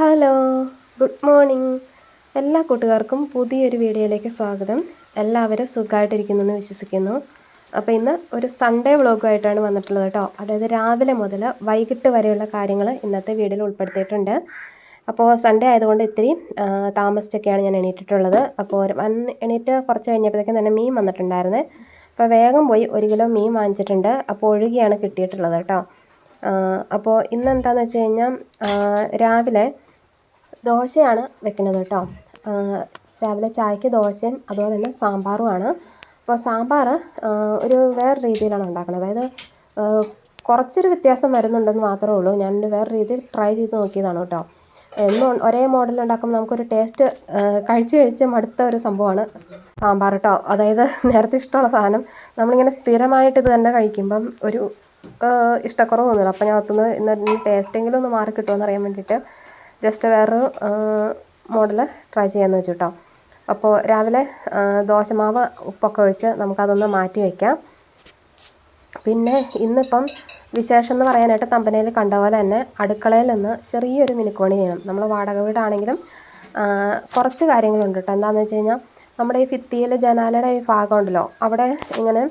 Hello good morning. എല്ലാ കൂട്ടുകാർക്കും പുതിയൊരു വീഡിയോയിലേക്ക് സ്വാഗതം. എല്ലാവരും സുഖമായിട്ടിരിക്കുന്നു എന്ന് വിശ്വസിക്കുന്നു. അപ്പോൾ ഇന്ന് ഒരു സൺഡേ വ്ളോഗുമായിട്ടാണ് വന്നിട്ടുള്ളത് കേട്ടോ. അതായത് രാവിലെ മുതൽ വൈകിട്ട് വരെയുള്ള കാര്യങ്ങൾ ഇന്നത്തെ വീഡിയോയിൽ ഉൾപ്പെടുത്തിയിട്ടുണ്ട്. അപ്പോൾ സൺഡേ ആയതുകൊണ്ട് ഇത്തിരി താമസിച്ചൊക്കെയാണ് ഞാൻ എണീറ്റിട്ടുള്ളത്. അപ്പോൾ എണീറ്റ് കുറച്ച് കഴിഞ്ഞപ്പോഴത്തേക്കും തന്നെ മീൻ വന്നിട്ടുണ്ടായിരുന്നേ. അപ്പോൾ വേഗം പോയി ഒരു കിലോ മീൻ വാങ്ങിച്ചിട്ടുണ്ട്. അപ്പോൾ ഒഴുകിയാണ് കിട്ടിയിട്ടുള്ളത് കേട്ടോ. അപ്പോൾ ഇന്ന് എന്താണെന്ന് വെച്ച് കഴിഞ്ഞാൽ രാവിലെ ദോശയാണ് വെക്കുന്നത് കേട്ടോ. രാവിലെ ചായക്ക് ദോശയും അതുപോലെ തന്നെ സാമ്പാറുമാണ് അപ്പോൾ സാമ്പാർ ഒരു വേറെ രീതിയിലാണ് ഉണ്ടാക്കുന്നത്. അതായത് കുറച്ചൊരു വ്യത്യാസം വരുന്നുണ്ടെന്ന് മാത്രമേ ഉള്ളൂ. ഞാനൊരു വേറെ രീതി ട്രൈ ചെയ്ത് നോക്കിയതാണ് കേട്ടോ. എന്നും ഒരേ മോഡൽ ഉണ്ടാക്കുമ്പോൾ നമുക്കൊരു ടേസ്റ്റ് കഴിച്ച് കഴിച്ച് മടുത്ത ഒരു സംഭവമാണ് സാമ്പാർ കേട്ടോ. അതായത് നേരത്തെ ഇഷ്ടമുള്ള സാധനം നമ്മളിങ്ങനെ സ്ഥിരമായിട്ട് ഇത് തന്നെ കഴിക്കുമ്പം ഒരു ഇഷ്ടക്കുറവ് തോന്നില്ല അപ്പം ഞാൻ ഒത്തുനിന്ന് ഇന്ന് ടേസ്റ്റെങ്കിലും ഒന്ന് മാറി കിട്ടുമെന്ന് അറിയാൻ വേണ്ടിയിട്ട് ജസ്റ്റ് വേറൊരു മോഡൽ ട്രൈ ചെയ്യാമെന്ന് വെച്ചു കേട്ടോ അപ്പോൾ രാവിലെ ദോശമാവ് ഉപ്പൊക്കെ ഒഴിച്ച് നമുക്കതൊന്ന് മാറ്റി വയ്ക്കാം പിന്നെ ഇന്നിപ്പം വിശേഷം എന്ന് പറയാനായിട്ട് തമ്പനയിൽ കണ്ട പോലെ തന്നെ അടുക്കളയിൽ നിന്ന് ചെറിയൊരു മിനുക്കോണി ചെയ്യണം. നമ്മൾ വാടക വീടാണെങ്കിലും കുറച്ച് കാര്യങ്ങളുണ്ട് കേട്ടോ. എന്താണെന്ന് വെച്ച് കഴിഞ്ഞാൽ നമ്മുടെ ഈ ഭിത്തിയിൽ ജനാലയുടെ ഈ ഭാഗം ഉണ്ടല്ലോ അവിടെ ഇങ്ങനെ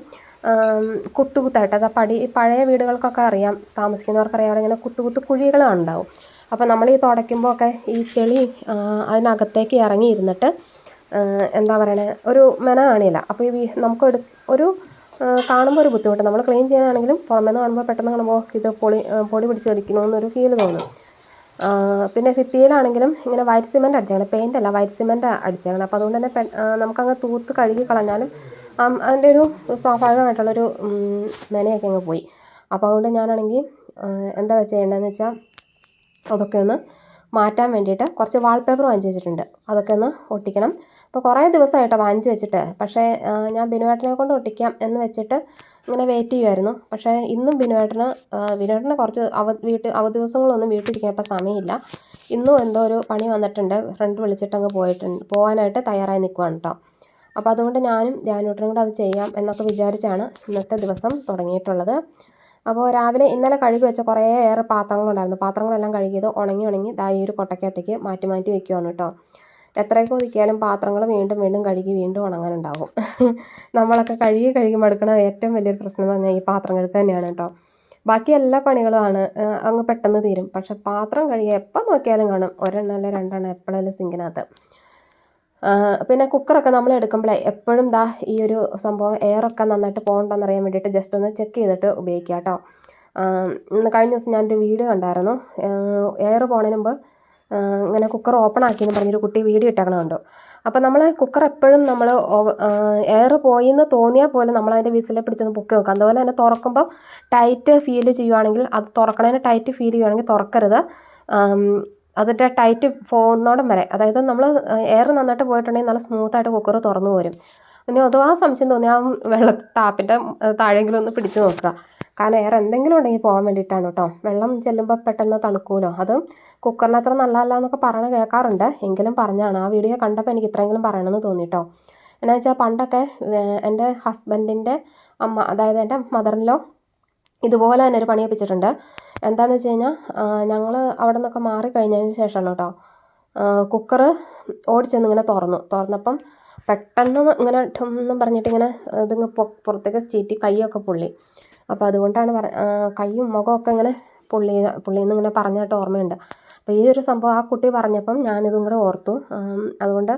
കുത്തുകുത്തായിട്ട് അതാ പടി പഴയ വീടുകൾക്കൊക്കെ അറിയാം താമസിക്കുന്നവർക്കറിയാം അവിടെ ഇങ്ങനെ കുത്തുകുത്തു കുഴികളുണ്ടാവും അപ്പോൾ നമ്മൾ ഈ തുടയ്ക്കുമ്പോൾ ഒക്കെ ഈ ചെളി അതിനകത്തേക്ക് ഇറങ്ങിയിരുന്നിട്ട് എന്താ പറയണേ ഒരു മെന കാണില്ല അപ്പോൾ ഈ നമുക്ക് ഒരു കാണുമ്പോൾ ഒരു ബുദ്ധിമുട്ട്. നമ്മൾ ക്ലീൻ ചെയ്യാനാണെങ്കിലും പുറമേ നിന്ന് കാണുമ്പോൾ പെട്ടെന്ന് കാണുമ്പോൾ ഇത് പൊളി പൊടി പിടിച്ച് കളിക്കണമെന്നൊരു ഫീൽ തോന്നും. പിന്നെ ഭിത്തിയിലാണെങ്കിലും ഇങ്ങനെ വൈറ്റ് സിമെന്റ് അടിച്ചേക്കണം. പെയിന്റ് അല്ല വൈറ്റ് സിമെന്റ് അടിച്ചേക്കണം. അപ്പോൾ അതുകൊണ്ട് തന്നെ നമുക്കങ്ങ് തൂത്ത് കഴുകി കളഞ്ഞാലും അതിന്റെ ഒരു സ്വാഭാവികമായിട്ടുള്ളൊരു മെനയൊക്കെ അങ്ങ് പോയി. അപ്പോൾ അതുകൊണ്ട് ഞാനാണെങ്കിൽ എന്താ ചെയ്യേണ്ടതെന്ന് വെച്ചാൽ അതൊക്കെ ഒന്ന് മാറ്റാൻ വേണ്ടിയിട്ട് കുറച്ച് വാൾപേപ്പർ വാങ്ങിച്ച് വെച്ചിട്ടുണ്ട്. അതൊക്കെ ഒന്ന് ഒട്ടിക്കണം. അപ്പോൾ കുറേ ദിവസമായിട്ടോ വാങ്ങിച്ച് വെച്ചിട്ട്. പക്ഷേ ഞാൻ ബിനുവേട്ടനെ കൊണ്ട് ഒട്ടിക്കാം എന്ന് വെച്ചിട്ട് ഇങ്ങനെ വെയിറ്റ് ചെയ്യുമായിരുന്നു പക്ഷേ ഇന്നും ബിനുവേട്ടന് ബിനുവേട്ടനെ കുറച്ച് അവ വീട്ടിൽ അവധി ദിവസങ്ങളൊന്നും വീട്ടിലിരിക്കാൻ സമയമില്ല. ഇന്നും എന്തോ ഒരു പണി വന്നിട്ടുണ്ട്. ഫ്രണ്ട് വിളിച്ചിട്ടങ്ങ് പോയിട്ടുണ്ട്. പോകാനായിട്ട് തയ്യാറായി നിൽക്കുവാണ് കേട്ടോ അപ്പോൾ അതുകൊണ്ട് ഞാനും ജാനൂട്ടനും കൂടെ അത് ചെയ്യാം എന്നൊക്കെ വിചാരിച്ചാണ് ഇന്നത്തെ ദിവസം തുടങ്ങിയിട്ടുള്ളത്. അപ്പോൾ രാവിലെ ഇന്നലെ കഴുകി വെച്ച കുറേയേറെ പാത്രങ്ങളുണ്ടായിരുന്നു. പാത്രങ്ങളെല്ലാം കഴുകിയത് ഉണങ്ങി ഉണങ്ങി ദാ ഈ ഒരു കൊട്ടക്കകത്തേക്ക് മാറ്റി മാറ്റി വെക്കുവാണ് കേട്ടോ. എത്രയൊക്കെ ഒതുക്കിയാലും പാത്രങ്ങൾ വീണ്ടും വീണ്ടും കഴുകി വീണ്ടും ഉണങ്ങാനുണ്ടാവും. നമ്മളൊക്കെ കഴുകി കഴുകി മടുക്കണ ഏറ്റവും വലിയൊരു പ്രശ്നം എന്ന് പറഞ്ഞാൽ ഈ പാത്രം കഴുകുക തന്നെയാണ് കേട്ടോ. ബാക്കി എല്ലാ പണികളുമാണ് അങ്ങ് പെട്ടെന്ന് തീരും. പക്ഷെ പാത്രം കഴുകിയ എപ്പോൾ നോക്കിയാലും കാണും. ഒരെണ്ണം അല്ല രണ്ടെണ്ണം എപ്പോഴെല്ലാം സിങ്കിനകത്ത് പിന്നെ കുക്കറൊക്കെ നമ്മൾ എടുക്കുമ്പോഴേ എപ്പോഴും ദാ ഈ ഒരു സംഭവം എയറൊക്കെ നന്നായിട്ട് പോകണ്ടെന്ന് അറിയാൻ വേണ്ടിയിട്ട് ജസ്റ്റ് ഒന്ന് ചെക്ക് ചെയ്തിട്ട് ഉപയോഗിക്കുക കേട്ടോ കഴിഞ്ഞ ദിവസം ഞാനൊരു വീഡിയോ കണ്ടായിരുന്നു. എയർ പോണതിന് മുമ്പ് ഇങ്ങനെ കുക്കർ ഓപ്പൺ ആക്കിയെന്ന് പറഞ്ഞൊരു കുട്ടി വീഡിയോ ഇട്ടേക്കണമുണ്ട് അപ്പോൾ നമ്മൾ കുക്കർ എപ്പോഴും നമ്മൾ എയർ പോയി എന്ന് തോന്നിയാൽ പോലും നമ്മൾ അതിന്റെ വിസിലെ പിടിച്ചൊന്ന് പൊക്കി നോക്കുക. അതുപോലെ തന്നെ തുറക്കുമ്പോൾ ടൈറ്റ് ഫീൽ ചെയ്യുവാണെങ്കിൽ അത് തുറക്കണതിന് ടൈറ്റ് ഫീൽ ചെയ്യുവാണെങ്കിൽ തുറക്കരുത്. അതിന്റെ ടൈറ്റ് പോകുന്നോടം വരെ അതായത് നമ്മൾ എയർ നന്നായിട്ട് പോയിട്ടുണ്ടെങ്കിൽ നല്ല സ്മൂത്തായിട്ട് കുക്കർ തുറന്നു വരും പിന്നെ അഥവാ സംശയം തോന്നി ആ വെള്ള ടാപ്പിന്റെ താഴെങ്കിലും ഒന്ന് പിടിച്ച് നോക്കുക. കാരണം എയർ എന്തെങ്കിലും ഉണ്ടെങ്കിൽ പോകാൻ വേണ്ടിയിട്ടാണ് കേട്ടോ. വെള്ളം ചെല്ലുമ്പോൾ പെട്ടെന്ന് തണുക്കുമല്ലോ അത് കുക്കറിന് അത്ര നല്ലതല്ല എന്നൊക്കെ പറയണ കേൾക്കാറുണ്ട്. എങ്കിലും പറഞ്ഞാണ്. ആ വീഡിയോ കണ്ടപ്പോൾ എനിക്ക് ഇത്രയെങ്കിലും പറയണമെന്ന് തോന്നി കേട്ടോ. എന്നാ വെച്ചാൽ പണ്ടൊക്കെ എന്റെ ഹസ്ബൻഡിന്റെ അമ്മ അതായത് എന്റെ മദറിലോ ഇതുപോലെ തന്നെ ഒരു പണി ഒപ്പിച്ചിട്ടുണ്ട് എന്താണെന്ന് വെച്ച് കഴിഞ്ഞാൽ ഞങ്ങൾ അവിടെ നിന്നൊക്കെ മാറി കഴിഞ്ഞതിന് ശേഷമാണ് കേട്ടോ കുക്കർ ഓടിച്ചെന്ന് ഇങ്ങനെ തുറന്നു. തുറന്നപ്പം പെട്ടെന്ന് ഇങ്ങനെ ഒന്നും പറഞ്ഞിട്ട് ഇങ്ങനെ ഇതിങ്ങ് പുറത്തേക്ക് ചീറ്റി കൈയൊക്കെ പൊള്ളി. അപ്പോൾ അതുകൊണ്ടാണ് പറ കൈയും മുഖമൊക്കെ ഇങ്ങനെ പുള്ളി പുള്ളിയെന്ന് ഇങ്ങനെ പറഞ്ഞതായിട്ട് ഓർമ്മയുണ്ട്. അപ്പോൾ ഈ ഒരു സംഭവം ആ കുട്ടി പറഞ്ഞപ്പം ഞാനിതും കൂടെ ഓർത്തു. അതുകൊണ്ട്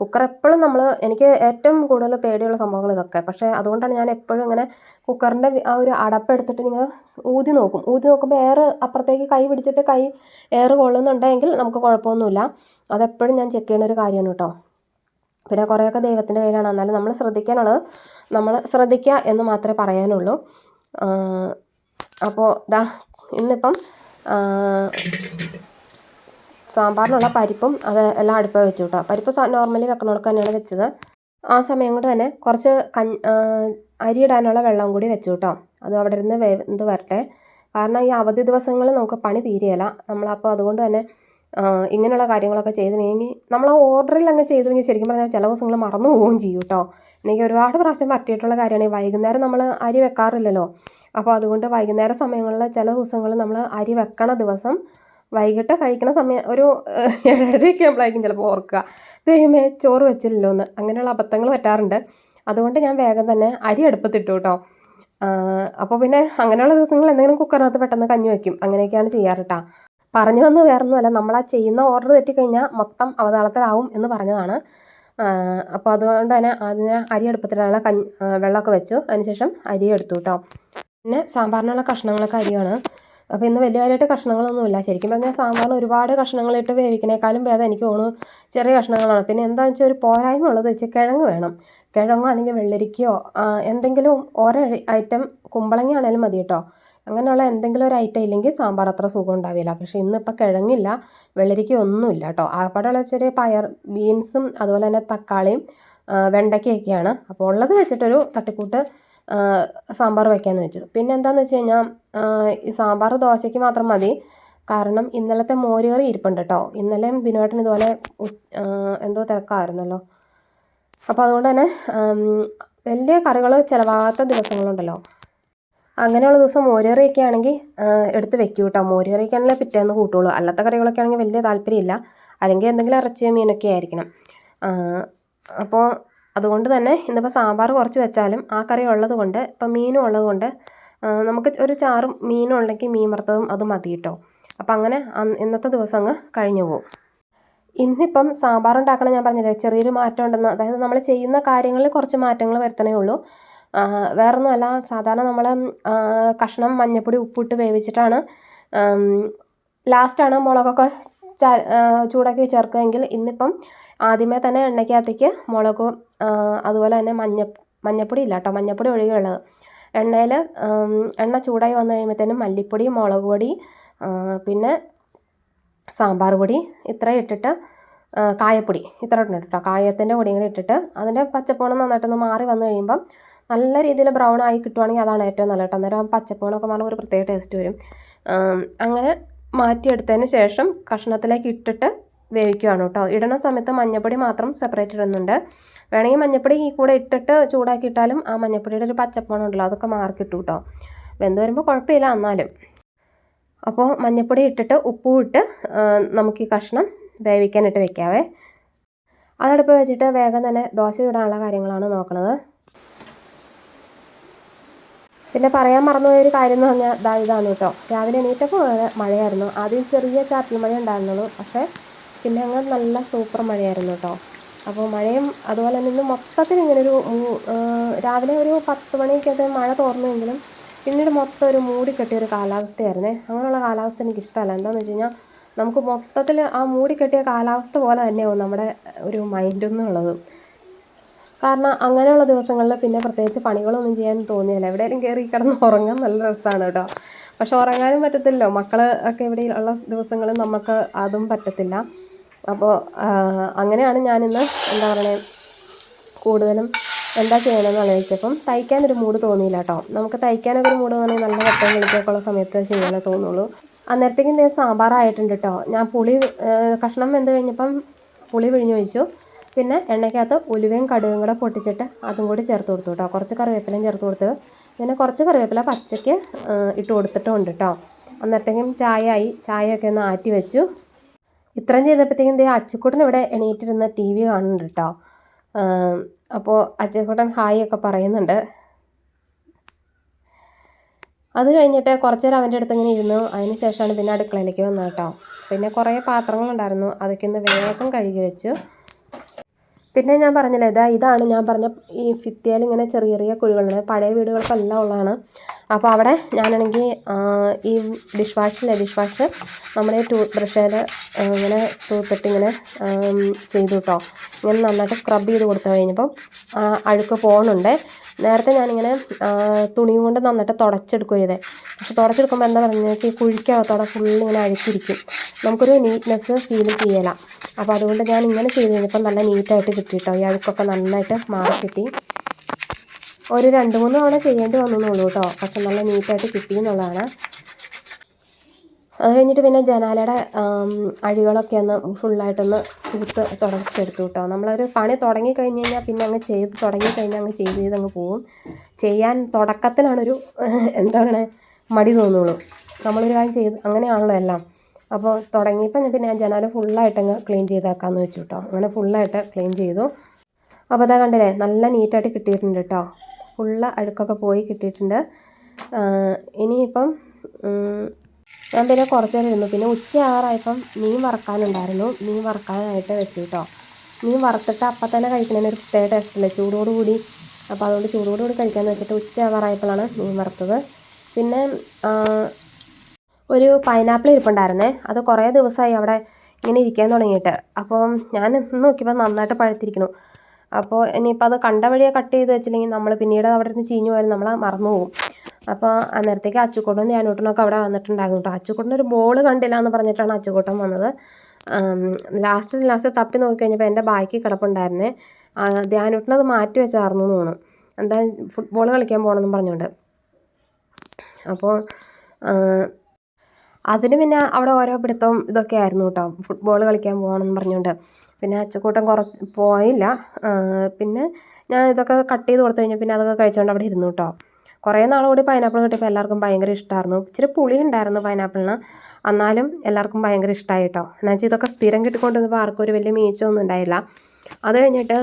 കുക്കർ എപ്പോഴും നമ്മൾ എനിക്ക് ഏറ്റവും കൂടുതൽ പേടിയുള്ള സംഭവങ്ങൾ ഇതൊക്കെ. പക്ഷേ അതുകൊണ്ടാണ് ഞാൻ എപ്പോഴും ഇങ്ങനെ കുക്കറിന്റെ ആ ഒരു അടപ്പെടുത്തിട്ട് ഇങ്ങനെ ഊതി നോക്കും. ഊതി നോക്കുമ്പോൾ എയർ അപ്പുറത്തേക്ക് കൈ പിടിച്ചിട്ട് കൈ എയർ കൊള്ളുന്നുണ്ടെങ്കിൽ നമുക്ക് കുഴപ്പമൊന്നുമില്ല. അതെപ്പോഴും ഞാൻ ചെക്ക് ചെയ്യുന്ന ഒരു കാര്യമാണ് കേട്ടോ. പിന്നെ കുറേയൊക്കെ ദൈവത്തിന്റെ കയ്യിലാണ്. എന്നാലും നമ്മൾ ശ്രദ്ധിക്കാനുള്ളത് നമ്മൾ ശ്രദ്ധിക്കുക എന്ന് മാത്രമേ പറയാനുള്ളൂ. അപ്പോൾ ദാ ഇന്നിപ്പം സാമ്പാറിനുള്ള പരിപ്പും അത് എല്ലാം അടുപ്പ് വെച്ചു കേട്ടോ പരിപ്പ് നോർമലി വെക്കണോടൊക്കെ തന്നെയാണ് വെച്ചത്. ആ സമയം കൊണ്ട് തന്നെ കുറച്ച് കഞ്ഞി അരി ഇടാനുള്ള വെള്ളം കൂടി വെച്ചു കേട്ടോ അത് അവിടെ ഇരുന്ന് വെന്ത് വരട്ടെ. കാരണം ഈ അവധി ദിവസങ്ങളിൽ നമുക്ക് പണി തീരെയല്ല. നമ്മളപ്പോൾ അതുകൊണ്ട് തന്നെ ഇങ്ങനെയുള്ള കാര്യങ്ങളൊക്കെ ചെയ്തിട്ടുണ്ടെങ്കിൽ നമ്മൾ ആ ഓർഡറിൽ അങ്ങ് ചെയ്തില്ലെങ്കിൽ ശരിക്കും പറഞ്ഞാൽ ചില ദിവസങ്ങൾ മറന്നു പോവുകയും ചെയ്യും കേട്ടോ എനിക്ക് ഒരുപാട് പ്രാവശ്യം പറ്റിയിട്ടുള്ള കാര്യമാണ്. വൈകുന്നേരം നമ്മൾ അരി വെക്കാറില്ലല്ലോ. അപ്പോൾ അതുകൊണ്ട് വൈകുന്നേര സമയങ്ങളിൽ ചില ദിവസങ്ങളിൽ നമ്മൾ അരി വെക്കണ ദിവസം വൈകിട്ട് കഴിക്കണ സമയം ഒരു ഏഴരയൊക്കെ ആകുമ്പോഴായിരിക്കും ചിലപ്പോൾ ഓർക്കുക ദൈവമേ ചോറ് വെച്ചില്ലല്ലോ എന്ന് അങ്ങനെയുള്ള അബദ്ധങ്ങൾ പറ്റാറുണ്ട്. അതുകൊണ്ട് ഞാൻ വേഗം തന്നെ അരി അടുപ്പത്തിട്ടു കേട്ടോ അപ്പോൾ പിന്നെ അങ്ങനെയുള്ള ദിവസങ്ങൾ എന്തെങ്കിലും കുക്കറിനകത്ത് പെട്ടെന്ന് കഞ്ഞി വയ്ക്കും അങ്ങനെയൊക്കെയാണ് ചെയ്യാറ് കേട്ടോ പറഞ്ഞു വന്ന് വേറൊന്നുമല്ല നമ്മൾ ആ ചെയ്യുന്ന ഓർഡർ തെറ്റിക്കഴിഞ്ഞാൽ മൊത്തം അവതാളത്തിലാവും എന്ന് പറഞ്ഞതാണ്. അപ്പോൾ അതുകൊണ്ട് തന്നെ അതിന് അരി അടുപ്പത്തിലുള്ള കഞ്ഞി വെള്ളമൊക്കെ വെച്ചു. അതിനുശേഷം അരി എടുത്തു കേട്ടോ പിന്നെ സാമ്പാറിനുള്ള കഷ്ണങ്ങളൊക്കെ അരിയാണ്. അപ്പോൾ ഇന്ന് വലിയ കാര്യമായിട്ട് കഷ്ണങ്ങളൊന്നുമില്ല. ശരിക്കും പറഞ്ഞാൽ സാമ്പാറിന് ഒരുപാട് കഷ്ണങ്ങളിട്ട് വേവിക്കണേക്കാളും ഭേദം എനിക്ക് തോന്നുന്നു ചെറിയ കഷ്ണങ്ങളാണ്. പിന്നെ എന്താണെന്ന് വെച്ചാൽ ഒരു പോരായ്മ ഉള്ളത് വെച്ചാൽ കിഴങ്ങ് വേണം. കിഴങ്ങോ അല്ലെങ്കിൽ വെള്ളരിക്കയോ എന്തെങ്കിലും ഓരോ ഐറ്റം കുമ്പളങ്ങ ആണെങ്കിലും മതി കേട്ടോ അങ്ങനെയുള്ള എന്തെങ്കിലും ഒരു ഐറ്റം ഇല്ലെങ്കിൽ സാമ്പാർ അത്ര സുഖം ഉണ്ടാവില്ല. പക്ഷേ ഇന്നിപ്പോൾ കിഴങ്ങില്ല വെള്ളരിക്ക ഒന്നുമില്ല കേട്ടോ ആകപ്പാടുള്ള ചെറിയ പയർ ബീൻസും അതുപോലെ തന്നെ തക്കാളിയും വെണ്ടയ്ക്കയൊക്കെയാണ് അപ്പോൾ ഉള്ളത് വെച്ചിട്ടൊരു തട്ടിക്കൂട്ട് സാമ്പാർ വയ്ക്കാമെന്ന് വെച്ചു. പിന്നെ എന്താണെന്ന് വെച്ച് കഴിഞ്ഞാൽ ഈ സാമ്പാർ ദോശയ്ക്ക് മാത്രം മതി. കാരണം ഇന്നലത്തെ മോരുകറി ഇരിപ്പുണ്ട് കേട്ടോ ഇന്നലെയും ബിനുവേട്ടൻ ഇതുപോലെ എന്തോ തിരക്കായിരുന്നല്ലോ. അപ്പോൾ അതുകൊണ്ട് തന്നെ വലിയ കറികൾ ചിലവാകാത്ത ദിവസങ്ങളുണ്ടല്ലോ. അങ്ങനെയുള്ള ദിവസം മോരുകറിയൊക്കെ ആണെങ്കിൽ എടുത്ത് വെക്കൂ കേട്ടോ മോരുകറിയൊക്കെ ആണെങ്കിൽ പിറ്റേന്ന് കൂട്ടുള്ളൂ. അല്ലാത്ത കറികളൊക്കെ ആണെങ്കിൽ വലിയ താല്പര്യമില്ല. അല്ലെങ്കിൽ എന്തെങ്കിലും ഇറച്ചിയോ മീനൊക്കെ ആയിരിക്കണം. അപ്പോൾ അതുകൊണ്ട് തന്നെ ഇന്നിപ്പോൾ സാമ്പാർ കുറച്ച് വെച്ചാലും ആ കറി ഉള്ളത് കൊണ്ട് ഇപ്പം മീനും ഉള്ളത് കൊണ്ട് നമുക്ക് ഒരു ചാറും മീനും ഉണ്ടെങ്കിൽ മീൻ വറുത്തതും അത് മതി കേട്ടോ അപ്പം അങ്ങനെ ഇന്നത്തെ ദിവസം അങ്ങ് കഴിഞ്ഞു പോകും ഇന്നിപ്പം സാമ്പാർ ഉണ്ടാക്കണം ഞാൻ പറഞ്ഞില്ലേ ചെറിയൊരു മാറ്റം ഉണ്ടെന്ന്. അതായത് നമ്മൾ ചെയ്യുന്ന കാര്യങ്ങളിൽ കുറച്ച് മാറ്റങ്ങൾ വരുത്തണേ ഉള്ളൂ. വേറൊന്നുമല്ല സാധാരണ നമ്മൾ കഷ്ണം മഞ്ഞൾപ്പൊടി ഉപ്പിട്ട് വേവിച്ചിട്ടാണ് ലാസ്റ്റാണ് മുളകൊക്കെ ചൂടാക്കി ചേർക്കുകയെങ്കിൽ ഇന്നിപ്പം ആദ്യമേ തന്നെ എണ്ണയ്ക്കകത്തേക്ക് മുളകും അതുപോലെ തന്നെ മഞ്ഞ മഞ്ഞപ്പൊടി ഇല്ല കേട്ടോ മഞ്ഞൾപ്പൊടി ഒഴികെയുള്ളത്. എണ്ണയിൽ എണ്ണ ചൂടായി വന്നു കഴിയുമ്പോഴത്തേനും മല്ലിപ്പൊടി മുളക് പൊടി പിന്നെ സാമ്പാർ പൊടി ഇത്ര ഇട്ടിട്ട് കായപ്പൊടി ഇത്ര ഇട്ടുണ്ട് കേട്ടോ. കായത്തിന്റെ പൊടിയും കൂടി ഇട്ടിട്ട് അതിന്റെ പച്ചപ്പോണം നന്നായിട്ടൊന്ന് മാറി വന്നു കഴിയുമ്പം നല്ല രീതിയിൽ ബ്രൗൺ ആയി കിട്ടുവാണെങ്കിൽ അതാണ് ഏറ്റവും നല്ലത് കേട്ടോ. അന്നേരം പച്ചപ്പോണൊക്കെ മാറുമ്പോൾ ഒരു പ്രത്യേക ടേസ്റ്റ് വരും. അങ്ങനെ മാറ്റിയെടുത്തതിന് ശേഷം കഷ്ണത്തിലേക്ക് ഇട്ടിട്ട് വേവിക്കുകയാണ് കേട്ടോ. ഇടണ സമയത്ത് മഞ്ഞപ്പൊടി മാത്രം സെപ്പറേറ്റ് ഇടുന്നുണ്ട്. വേണമെങ്കിൽ മഞ്ഞപ്പൊടി ഈ കൂടെ ഇട്ടിട്ട് ചൂടാക്കിയിട്ടാലും ആ മഞ്ഞപ്പൊടിയുടെ ഒരു പച്ചപ്പണം ഉണ്ടല്ലോ അതൊക്കെ മാർക്കിട്ടു കേട്ടോ. വെന്ത് വരുമ്പോൾ കുഴപ്പമില്ല എന്നാലും. അപ്പോൾ മഞ്ഞപ്പൊടി ഇട്ടിട്ട് ഉപ്പും ഇട്ട് നമുക്ക് ഈ കഷ്ണം വേവിക്കാനിട്ട് വെക്കാവേ. അതടുപ്പ് വെച്ചിട്ട് വേഗം തന്നെ ദോശ ചൂടാനുള്ള കാര്യങ്ങളാണ് നോക്കുന്നത് പിന്നെ പറയാൻ മറന്നുപോയ ഒരു കാര്യം എന്ന് പറഞ്ഞാൽ ഇതാ ഇതാണ് കേട്ടോ. രാവിലെ എണീറ്റപ്പോൾ മഴയായിരുന്നു. ആദ്യം ചെറിയ ചാറ്റൽ മഴ ഉണ്ടായിരുന്നുള്ളൂ. പക്ഷേ പിന്നെ അങ്ങ് നല്ല സൂപ്പർ മഴയായിരുന്നു കേട്ടോ അപ്പോൾ മഴയും അതുപോലെ തന്നെ ഇന്ന് മൊത്തത്തിൽ ഇങ്ങനെ ഒരു രാവിലെ ഒരു പത്ത് മണിക്കൊക്കെ മഴ തോർന്നുവെങ്കിലും പിന്നീട് മൊത്തം ഒരു മൂടിക്കെട്ടിയ ഒരു കാലാവസ്ഥയായിരുന്നേ. അങ്ങനെയുള്ള കാലാവസ്ഥ എനിക്ക് ഇഷ്ടമല്ല. എന്താണെന്ന് വെച്ച് കഴിഞ്ഞാൽ നമുക്ക് മൊത്തത്തിൽ ആ മൂടിക്കെട്ടിയ കാലാവസ്ഥ പോലെ തന്നെയാവും നമ്മുടെ ഒരു മൈൻഡ് എന്നുള്ളത്. കാരണം അങ്ങനെയുള്ള ദിവസങ്ങളിൽ പിന്നെ പ്രത്യേകിച്ച് പണികളൊന്നും ചെയ്യാൻ തോന്നിയില്ല. എവിടെയെങ്കിലും കയറി കിടന്ന് ഉറങ്ങാൻ നല്ല രസമാണ് കേട്ടോ പക്ഷെ ഉറങ്ങാനും പറ്റത്തില്ലല്ലോ. മക്കൾ ഒക്കെ എവിടെയുള്ള ദിവസങ്ങളിൽ നമുക്ക് അതും പറ്റത്തില്ല. അപ്പോൾ അങ്ങനെയാണ് ഞാനിന്ന് എന്താ പറയുക കൂടുതലും എന്താ ചെയ്യണമെന്ന് ആലോചിച്ചപ്പം തയ്ക്കാനൊരു മൂഡ് തോന്നിയില്ല കേട്ടോ നമുക്ക് തയ്ക്കാനൊക്കെ ഒരു മൂഡ് തോന്നി നല്ല വെട്ടം വിളിച്ചൊക്കെ ഉള്ള സമയത്ത് ചെയ്യാനേ തോന്നുള്ളൂ. അന്നേരത്തേക്കും ഞാൻ സാമ്പാറായിട്ടുണ്ട് കേട്ടോ ഞാൻ പുളി കഷ്ണം വെന്ത് കഴിഞ്ഞപ്പം പുളി വിഴിഞ്ഞ് ഒഴിച്ചു. പിന്നെ എണ്ണയ്ക്കകത്ത് ഉലുവയും കടുകും കൂടെ പൊട്ടിച്ചിട്ട് അതും കൂടി ചേർത്ത് കൊടുത്തു കേട്ടോ കുറച്ച് കറിവേപ്പിലയും ചേർത്ത് കൊടുത്തത് പിന്നെ കുറച്ച് കറിവേപ്പില പച്ചയ്ക്ക് ഇട്ട് കൊടുത്തിട്ടുണ്ട് കേട്ടോ അന്നേരത്തേക്കും ചായ ആയി ചായയൊക്കെ ഒന്ന് ആറ്റി വെച്ചു ഇത്രയും ചെയ്തപ്പോഴത്തേക്കും ദേ അച്ചുക്കുട്ടൻ ഇവിടെ എണീറ്റിരുന്ന ടി വി കാണുന്നുണ്ട് കേട്ടോ അപ്പോൾ അച്ചുക്കുട്ടൻ ഹായ് ഒക്കെ പറയുന്നുണ്ട്. അത് കഴിഞ്ഞിട്ട് കുറച്ച് നേരം അവന്റെ അടുത്ത് ഇങ്ങനെ ഇരുന്നു. അതിന് ശേഷമാണ് പിന്നെ അടുക്കളയിലേക്ക് വന്നത് കേട്ടോ. പിന്നെ കുറേ പാത്രങ്ങളുണ്ടായിരുന്നു അതൊക്കെ ഒന്ന് വേഗം കഴുകി വെച്ചു. പിന്നെ ഞാൻ പറഞ്ഞില്ല ഇതാ ഇതാണ് ഞാൻ പറഞ്ഞ ഈ ഭിത്തിയിൽ ഇങ്ങനെ ചെറിയ ചെറിയ കുഴികളുണ്ട് പഴയ വീടുകൾക്കെല്ലാം ഉള്ളതാണ്. അപ്പോൾ അവിടെ ഞാനാണെങ്കിൽ ഈ ഡിഷ് വാഷിലെ ഡിഷ് വാഷ് നമ്മുടെ ടൂത്ത് ബ്രഷേൽ ഇങ്ങനെ തൂത്തിട്ട് ഇങ്ങനെ ചെയ്തു കേട്ടോ ഇങ്ങനെ നന്നായിട്ട് സ്ക്രബ് ചെയ്ത് കൊടുത്തു കഴിഞ്ഞപ്പോൾ അഴുക്ക് പോകുന്നുണ്ട് നേരത്തെ ഞാനിങ്ങനെ തുണി കൊണ്ട് നന്നായിട്ട് തുടച്ചെടുക്കുക ചെയ്തേ. പക്ഷെ തുടച്ചെടുക്കുമ്പോൾ എന്താ പറയുന്നത് വെച്ചാൽ ഈ കുഴിക്കകത്തോടെ ഫുള്ള് ഇങ്ങനെ അഴുക്കിരിക്കും. നമുക്കൊരു നീറ്റ്നെസ് ഫീൽ ചെയ്യല. അപ്പോൾ അതുകൊണ്ട് ഞാൻ ഇങ്ങനെ ചെയ്ത് കഴിഞ്ഞപ്പോൾ നല്ല നീറ്റായിട്ട് കിട്ടി കേട്ടോ ഈ അഴുക്കൊക്കെ നന്നായിട്ട് മാറി കിട്ടി ഒരു രണ്ട് മൂന്ന് തവണ ചെയ്യേണ്ടി വന്നുള്ളൂ കേട്ടോ. പക്ഷെ നല്ല നീറ്റായിട്ട് കിട്ടി എന്നുള്ളതാണ് അത് കഴിഞ്ഞിട്ട് പിന്നെ ജനാലയുടെ അഴികളൊക്കെ ഒന്ന് ഫുള്ളായിട്ടൊന്ന് തൂത്ത് തുടച്ചെടുത്തു കേട്ടോ. നമ്മളൊരു പണി തുടങ്ങി കഴിഞ്ഞ് കഴിഞ്ഞാൽ പിന്നെ അങ്ങ് ചെയ്ത് തുടങ്ങി കഴിഞ്ഞാൽ അങ്ങ് ചെയ്ത് ചെയ്ത് അങ്ങ് പോവും. ചെയ്യാൻ തുടക്കത്തിനാണൊരു എന്താ പറയണേ മടി തോന്നുള്ളൂ. നമ്മളൊരു കാര്യം ചെയ്ത് അങ്ങനെയാണല്ലോ എല്ലാം. അപ്പോൾ തുടങ്ങിയപ്പോൾ ഞാൻ പിന്നെ ജനാല ഫുള്ളായിട്ടങ്ങ് ക്ലീൻ ചെയ്തേക്കാമെന്ന് വെച്ചു കേട്ടോ. അങ്ങനെ ഫുള്ളായിട്ട് ക്ലീൻ ചെയ്തു. അപ്പോൾ അതാ കണ്ടില്ലേ നല്ല നീറ്റായിട്ട് കിട്ടിയിട്ടുണ്ട് കേട്ടോ. ഫുള്ള് അഴുക്കൊക്കെ പോയി കിട്ടിയിട്ടുണ്ട്. ഇനിയിപ്പം ഞാൻ പിന്നെ കുറച്ച് നേരം ഇരുന്നു. പിന്നെ ഉച്ചയാറായപ്പം മീൻ വറക്കാനുണ്ടായിരുന്നു. മീൻ വറക്കാനായിട്ട് വെച്ചു കേട്ടോ മീൻ വറുത്തിട്ട് അപ്പം തന്നെ കഴിക്കുന്നതിന് ഒരു പ്രത്യേക ടേസ്റ്റല്ലേ ചൂടോടുകൂടി അപ്പോൾ അതുകൊണ്ട് ചൂടോടുകൂടി കഴിക്കാമെന്ന് വെച്ചിട്ട് ഉച്ചയാവാറായപ്പോഴാണ് മീൻ വറുത്തത്. പിന്നെ ഒരു പൈനാപ്പിൾ ഇരിപ്പുണ്ടായിരുന്നേ. അത് കുറേ ദിവസമായി അവിടെ ഇങ്ങനെ ഇരിക്കാൻ തുടങ്ങിയിട്ട്. അപ്പം ഞാൻ ഇന്ന് നോക്കിയപ്പോൾ നന്നായിട്ട് പഴുത്തിരിക്കുന്നു. അപ്പോൾ ഇനിയിപ്പോൾ അത് കണ്ട വഴിയെ കട്ട് ചെയ്ത് വെച്ചില്ലെങ്കിൽ നമ്മൾ പിന്നീട് അവിടെ നിന്ന് ചീഞ്ഞു പോയാലും നമ്മൾ മറന്നു പോകും. അപ്പോൾ അന്നേരത്തേക്ക് അച്ചുക്കൂട്ടനും ഞാനൂട്ടനൊക്കെ അവിടെ വന്നിട്ടുണ്ടായിരുന്നു കേട്ടോ അച്ചുക്കൂട്ടൻ ഒരു ബോൾ കണ്ടില്ല എന്ന് പറഞ്ഞിട്ടാണ് അച്ചുക്കൂട്ടൻ വന്നത്. ലാസ്റ്റ് ലാസ്റ്റ് തപ്പി നോക്കിക്കഴിഞ്ഞപ്പോൾ എന്റെ ബാക്കി കിടപ്പുണ്ടായിരുന്നേ. ധ്യാനൂട്ടനത് മാറ്റി വെച്ചായിരുന്നു എന്ന് തോന്നുന്നു. എന്താ ഫുട്ബോൾ കളിക്കാൻ പോകണമെന്നും പറഞ്ഞുകൊണ്ട് അപ്പോൾ അതിന് പിന്നെ അവിടെ ഓരോ പിടുത്തവും ഇതൊക്കെ ആയിരുന്നു കേട്ടോ. ഫുട്ബോൾ കളിക്കാൻ പോകണമെന്ന് പറഞ്ഞുകൊണ്ട്. പിന്നെ അച്ചക്കൂട്ടം കുറ പോയില്ല. പിന്നെ ഞാൻ ഇതൊക്കെ കട്ട് ചെയ്ത് കൊടുത്തു കഴിഞ്ഞാൽ പിന്നെ അതൊക്കെ കഴിച്ചുകൊണ്ട് അവിടെ ഇരുന്നു കേട്ടോ. കുറേ നാൾ കൂടി പൈനാപ്പിൾ കിട്ടിയപ്പോൾ എല്ലാവർക്കും ഭയങ്കര ഇഷ്ടമായിരുന്നു ഇച്ചിരി പുളി ഉണ്ടായിരുന്നു പൈനാപ്പിളിന് എന്നാലും എല്ലാവർക്കും ഭയങ്കര ഇഷ്ടമായി കേട്ടോ. എന്നുവെച്ചാൽ ഇതൊക്കെ സ്ഥിരം കിട്ടിക്കൊണ്ടിരുന്നപ്പോൾ ആർക്കും ഒരു വലിയ മീച്ചൊന്നും ഉണ്ടായില്ല. അത് കഴിഞ്ഞിട്ട്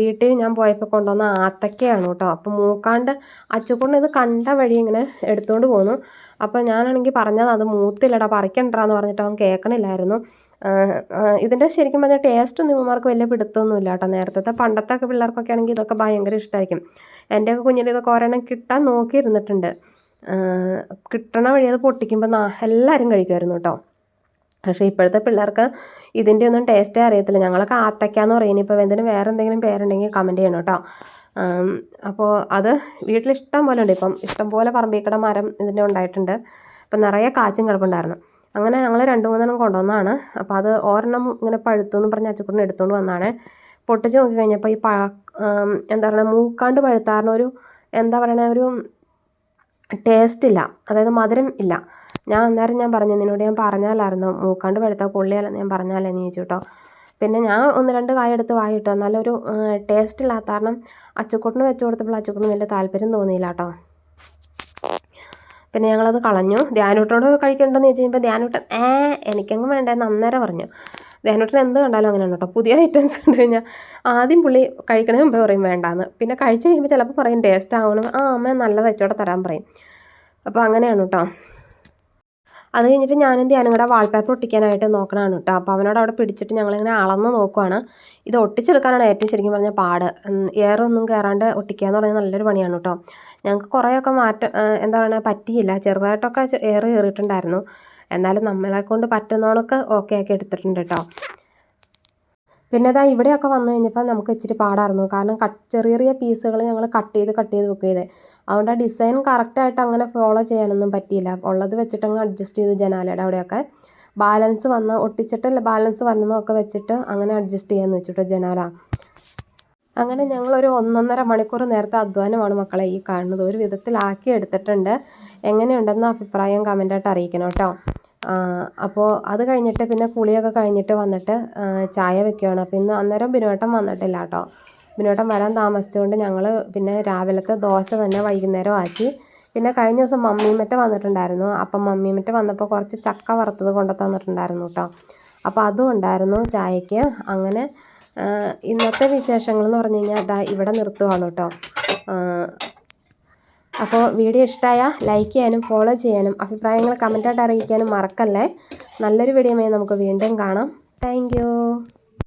വീട്ടിൽ ഞാൻ പോയപ്പോൾ കൊണ്ടുവന്ന ആത്തക്കയാണ് കേട്ടോ. അപ്പോൾ മൂക്കാണ്ട് അച്ചുകൊണ്ട് ഇത് കണ്ട വഴി ഇങ്ങനെ എടുത്തുകൊണ്ട് പോന്നു. അപ്പോൾ ഞാനാണെങ്കിൽ പറഞ്ഞത് അത് മൂത്തില്ലടാ പറിക്കണ്ടാന്ന് പറഞ്ഞിട്ട് അവൻ കേൾക്കണില്ലായിരുന്നു ഇതിന്റെ ശരിക്കും പറഞ്ഞാൽ ടേസ്റ്റ് ഒന്നും ഇവന്മാർക്ക് വലിയ പിടുത്തമൊന്നുമില്ല കേട്ടോ. നേരത്തെ പണ്ടത്തെ പിള്ളേർക്കൊക്കെ ആണെങ്കിൽ ഇതൊക്കെ ഭയങ്കര ഇഷ്ടമായിരിക്കും എന്റെയൊക്കെ കുഞ്ഞിൽ ഇതൊക്കെ ഒരെണ്ണം കിട്ടാൻ നോക്കിയിരുന്നിട്ടുണ്ട്. കിട്ടണ വഴി അത് പൊട്ടിക്കുമ്പോൾ എല്ലാവരും കഴിക്കുമായിരുന്നു കേട്ടോ. പക്ഷേ ഇപ്പോഴത്തെ പിള്ളേർക്ക് ഇതിന്റെ ഒന്നും ടേസ്റ്റേ അറിയത്തില്ല. ഞങ്ങളൊക്കെ ആത്തക്കാന്ന് പറയും ഇനിയിപ്പോൾ എന്തിനും വേറെ എന്തെങ്കിലും പേരുണ്ടെങ്കിൽ കമന്റ് ചെയ്യണം കേട്ടോ. അപ്പോൾ അത് വീട്ടിൽ ഇഷ്ടം പോലെ ഉണ്ട്. ഇപ്പം ഇഷ്ടം പോലെ പറമ്പിക്കട മരം ഇതിന്റെ ഉണ്ടായിട്ടുണ്ട്. അപ്പം നിറയെ കാച്ചും കിടപ്പുണ്ടായിരുന്നു. അങ്ങനെ ഞങ്ങൾ രണ്ട് മൂന്നെണ്ണം കൊണ്ടുവന്നാണ്. അപ്പോൾ അത് ഒരെണ്ണം ഇങ്ങനെ പഴുത്തു എന്ന് പറഞ്ഞ് അച്ചുക്കുട്ടൻ എടുത്തുകൊണ്ട് വന്നതാണ് പൊട്ടിച്ച് നോക്കി കഴിഞ്ഞപ്പോൾ ഈ പഴ എന്താ പറയുക മൂക്കാണ്ട് പഴുത്താറിന് ഒരു എന്താ പറയണ ഒരു ടേസ്റ്റ് ഇല്ല. അതായത് മധുരം ഇല്ല. ഞാൻ അന്നേരം ഞാൻ പറഞ്ഞു നിന്നോട് ഞാൻ പറഞ്ഞാലായിരുന്നു മൂക്കാണ്ട് പഴുത്താൽ കൊള്ളിയാലെന്ന് ഞാൻ പറഞ്ഞാലേ നീ കേട്ടോ. പിന്നെ ഞാൻ ഒന്ന് രണ്ട് കായ എടുത്ത് വായിട്ടു എന്നാലൊരു ടേസ്റ്റ് ഇല്ലാത്ത കാരണം അച്ചക്കൂട്ടിന് വെച്ച് കൊടുത്തപ്പോൾ അച്ചക്കൂട്ടിന് വലിയ താല്പര്യം തോന്നിയില്ല കേട്ടോ. പിന്നെ ഞങ്ങളത് കളഞ്ഞു. ധ്യാനൂട്ടനോട് കഴിക്കണ്ടെന്ന് ചോദിച്ചു കഴിഞ്ഞപ്പോൾ ധ്യാനൂട്ടൻ ഏ എനിക്കങ്ങ് വേണ്ടെന്ന് അന്നേരം പറഞ്ഞു. ധ്യാനൂട്ടൻ എന്ത് കണ്ടാലും അങ്ങനെയാണ് കേട്ടോ. പുതിയ ഐറ്റംസ് കണ്ടു കഴിഞ്ഞാൽ ആദ്യം പുള്ളി കഴിക്കണേ മുമ്പേ പറയും വേണ്ടാന്ന്. പിന്നെ കഴിച്ച് കഴിയുമ്പോൾ ചിലപ്പോൾ പറയും ടേസ്റ്റ് ആവണം. ആ അമ്മ നല്ല വെച്ചോടെ തരാൻ പറയും. അപ്പോൾ അങ്ങനെയാണ് കേട്ടോ. അത് കഴിഞ്ഞിട്ട് ഞാനും ധ്യാനം കൂടെ വാൾപേപ്പർ ഒട്ടിക്കാനായിട്ട് നോക്കണമാണ് കേട്ടോ. അപ്പോൾ അവനോട് അവിടെ പിടിച്ചിട്ട് ഞങ്ങളിങ്ങനെ അളന്ന് നോക്കുവാണ്. ഇത് ഒട്ടിച്ചെടുക്കാനാണ് ഏറ്റവും ശരിക്കും പറഞ്ഞാൽ പാട്. എയറൊന്നും കയറാണ്ട് ഒട്ടിക്കുക എന്ന് പറഞ്ഞാൽ നല്ലൊരു പണിയാണ് കേട്ടോ. ഞങ്ങൾക്ക് കുറേയൊക്കെ മാറ്റം എന്താ പറയുക പറ്റിയില്ല. ചെറുതായിട്ടൊക്കെ എയർ കയറിയിട്ടുണ്ടായിരുന്നു. എന്നാലും നമ്മളെ കൊണ്ട് പറ്റുന്നവണൊക്കെ ഓക്കെ ആക്കി എടുത്തിട്ടുണ്ട് കേട്ടോ പിന്നെ ഇതാ ഇവിടെയൊക്കെ വന്നു കഴിഞ്ഞപ്പോൾ നമുക്ക് ഇച്ചിരി പാടായിരുന്നു. കാരണം കട്ട് ചെറിയ ചെറിയ പീസുകൾ ഞങ്ങൾ കട്ട് ചെയ്ത് കട്ട് ചെയ്ത് വെക്കുക ചെയ്തേ. അതുകൊണ്ട് ആ ഡിസൈൻ കറക്റ്റായിട്ട് അങ്ങനെ ഫോളോ ചെയ്യാനൊന്നും പറ്റിയില്ല. ഉള്ളത് വെച്ചിട്ടങ്ങ് അഡ്ജസ്റ്റ് ചെയ്തു ജനാലയുടെ അവിടെയൊക്കെ. ബാലൻസ് വന്ന ഒട്ടിച്ചിട്ട് ബാലൻസ് വന്നതൊക്കെ വെച്ചിട്ട് അങ്ങനെ അഡ്ജസ്റ്റ് ചെയ്യാമെന്ന് വെച്ചിട്ട് ജനാല. അങ്ങനെ ഞങ്ങളൊരു ഒന്നൊന്നര മണിക്കൂർ നേരത്തെ അധ്വാനമാണ് മക്കളെ ഈ കാണുന്നത്. ഒരു വിധത്തിലാക്കി എടുത്തിട്ടുണ്ട്. എങ്ങനെയുണ്ടെന്ന് അഭിപ്രായം കമന്റായിട്ട് അറിയിക്കണം കേട്ടോ അപ്പോൾ അത് കഴിഞ്ഞിട്ട് പിന്നെ കുളിയൊക്കെ കഴിഞ്ഞിട്ട് വന്നിട്ട് ചായ വെക്കുകയാണ് അപ്പോൾ ഇന്ന് അന്നേരം ബിനുവേട്ടൻ വന്നിട്ടില്ല കേട്ടോ. ബിനുവേട്ടൻ വരാൻ താമസിച്ചുകൊണ്ട് ഞങ്ങൾ പിന്നെ രാവിലത്തെ ദോശ തന്നെ വൈകുന്നേരം ആക്കി. പിന്നെ കഴിഞ്ഞ ദിവസം മമ്മിമറ്റ വന്നിട്ടുണ്ടായിരുന്നു. അപ്പം മമ്മിമറ്റ വന്നപ്പോൾ കുറച്ച് ചക്ക വറുത്തത് കൊണ്ട് തന്നിട്ടുണ്ടായിരുന്നു കേട്ടോ. അപ്പോൾ അതും ഉണ്ടായിരുന്നു ചായക്ക് അങ്ങനെ ഇന്നത്തെ വിശേഷങ്ങൾ എന്ന് പറഞ്ഞു കഴിഞ്ഞാൽ ഇവിടെ നിർത്തുവാണ് കേട്ടോ. അപ്പോൾ വീഡിയോ ഇഷ്ടമായ ലൈക്ക് ചെയ്യാനും ഫോളോ ചെയ്യാനും അഭിപ്രായങ്ങൾ കമന്റായിട്ട് അറിയിക്കാനും മറക്കല്ലേ. നല്ലൊരു വീഡിയോ നമുക്ക് വീണ്ടും കാണാം. താങ്ക്